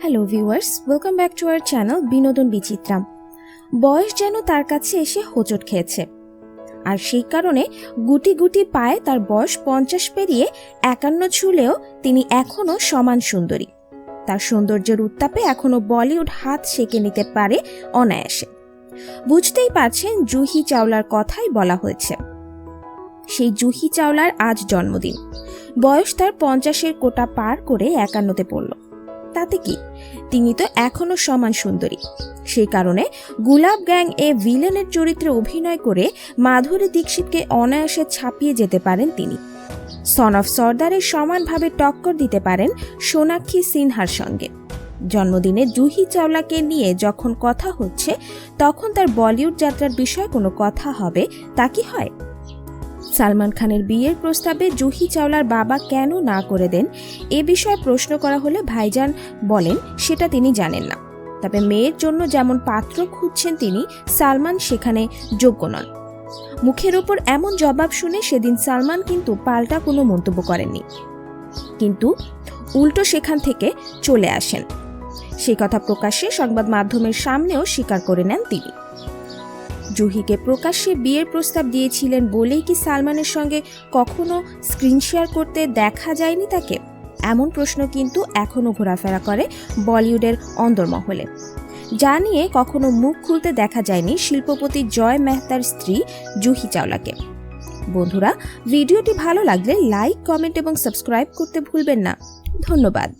Hello viewers welcome back to our channel Binodon Bichitram বয়স যেন তার কাছে এসে হোঁচট খেয়েছে। আর সেই কারণে গুটি গুটি পায়ে তার বয়স পঞ্চাশ পেরিয়ে একান্ন ছুলেও তিনি এখনও সমান সুন্দরী। তার সৌন্দর্যের উত্তাপে এখনও বলিউড হাত সেঁকে নিতে পারে অনায়াসে। বুঝতেই পারছেন জুহি চাওলার কথাই বলা হয়েছে। সেই জুহি চাওলার আজ জন্মদিন। বয়স তার পঞ্চাশের কোটা পার করে একান্নতে পড়ল। তাতে কি? তিনি তো এখনও সমান সুন্দরী। সেই কারণে গুলাব গ্যাং এ ভিলেনের চরিত্রে অভিনয় করে মাধুরী দীক্ষিতকে অনায়াসে ছাপিয়ে যেতে পারেন তিনি। সন অফ সর্দারের সমানভাবে টক্কর দিতে পারেন সোনাক্ষী সিনহার সঙ্গে। জন্মদিনে জুহি চাওলাকে নিয়ে যখন কথা হচ্ছে, তখন তার বলিউড যাত্রার বিষয়ে কোনো কথা হবে তা কি হয়? সালমান খানের বিয়ের প্রস্তাবে জুহি চাওলার বাবা কেন না করে দেন, এ বিষয়ে প্রশ্ন করা হলে ভাইজান বলেন, সেটা তিনি জানেন না। তবে মেয়ের জন্য যেমন পাত্র খুঁজছেন তিনি, সালমান সেখানে যোগ্য নন। মুখের ওপর এমন জবাব শুনে সেদিন সালমান কিন্তু পাল্টা কোনো মন্তব্য করেননি। কিন্তু উল্টো সেখান থেকে চলে আসেন। সেই কথা প্রকাশ্যে সংবাদ মাধ্যমের সামনেও স্বীকার করে নেন তিনি। জুহিকে প্রকাশ্যে বিয়ের প্রস্তাব দিয়েছিলেন বলেই কি সালমানের সঙ্গে কখনো স্ক্রিন শেয়ার করতে দেখা যায়নি তাকে? এমন প্রশ্ন কিন্তু এখনও ঘোরাফেরা করে বলিউডের অন্দরমহলে। যা নিয়ে কখনো মুখ খুলতে দেখা যায়নি শিল্পপতি জয় মেহতার স্ত্রী জুহি চাওলাকে। বন্ধুরা, ভিডিওটি ভালো লাগলে লাইক, কমেন্ট এবং সাবস্ক্রাইব করতে ভুলবেন না। ধন্যবাদ।